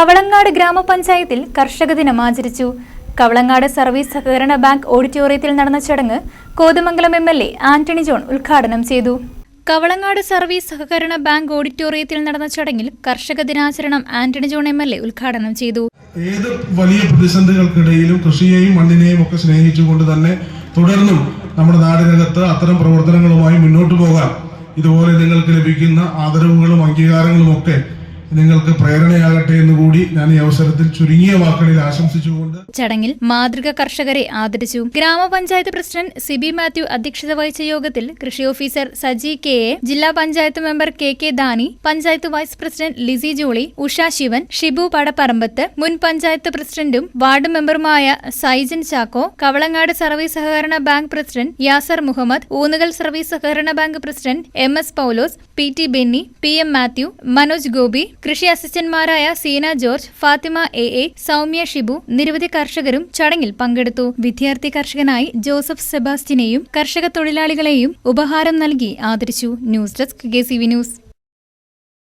കവളങ്ങാട് ഗ്രാമപഞ്ചായത്തിൽ കർഷക ദിനം ആചരിച്ചു. കവളങ്ങാട് സർവീസ് സഹകരണ ബാങ്ക് ഓഡിറ്റോറിയത്തിൽ നടന്ന ചടങ്ങ് Kothamangalam M L A Antony John ഉദ്ഘാടനം ചെയ്തു. കവളങ്ങാട് സർവീസ് സഹകരണ ബാങ്ക് ഓഡിറ്റോറിയത്തിൽ നടന്ന ചടങ്ങിൽ കർഷക ദിനാചരണം Antony John M L A ഉദ്ഘാടനം ചെയ്തു. ഏത് വലിയ പ്രതിസന്ധികൾക്കിടയിലും കൃഷിയെയും മണ്ണിനെയും ഒക്കെ സ്നേഹിച്ചുകൊണ്ട് തന്നെ തുടർന്നും നമ്മുടെ നാടിനകത്ത് അത്തരം പ്രവർത്തനങ്ങളുമായി മുന്നോട്ട് പോകാൻ ഇതുപോലെ നിങ്ങൾക്ക് ലഭിക്കുന്ന ആദരവുകളും അംഗീകാരങ്ങളും ഒക്കെ നിങ്ങൾക്ക് പ്രേരണയാകട്ടെ എന്ന് കൂടി ഞാൻ ഈ അവസരത്തിൽ ചുരുങ്ങിയ വാക്കുകളിൽ ആശംസിച്ചുകൊണ്ട് ചടങ്ങിൽ മാതൃക കർഷകരെ ആദരിച്ചു. ഗ്രാമപഞ്ചായത്ത് പ്രസിഡന്റ് സിബി മാത്യു അധ്യക്ഷത വഹിച്ച യോഗത്തിൽ കൃഷി ഓഫീസർ സജി കെ എ ജില്ലാ panchayat member K K Dani panchayat vice president Lissy Jolly Usha Sivan Shibu Padapparambath മുൻ പഞ്ചായത്ത് പ്രസിഡന്റും വാർഡ് മെമ്പറുമായ സൈജൻ ചാക്കോ കവളങ്ങാട് സർവീസ് സഹകരണ bank president Yasar Muhammad Oonnukal service സഹകരണ bank president M S Paulose P T Benny P M Mathew Manoj Gopi കൃഷി അസിസ്റ്റന്റ്മാരായ Seena George Fathima A A Soumya Shibu നിരവധി കർഷകരും ചടങ്ങിൽ പങ്കെടുത്തു. വിദ്യാർത്ഥി കർഷകനായി ജോസഫ് സെബാസ്റ്റിനെയും കർഷക തൊഴിലാളികളെയും ഉപഹാരം നൽകി ആദരിച്ചു. News desk K news.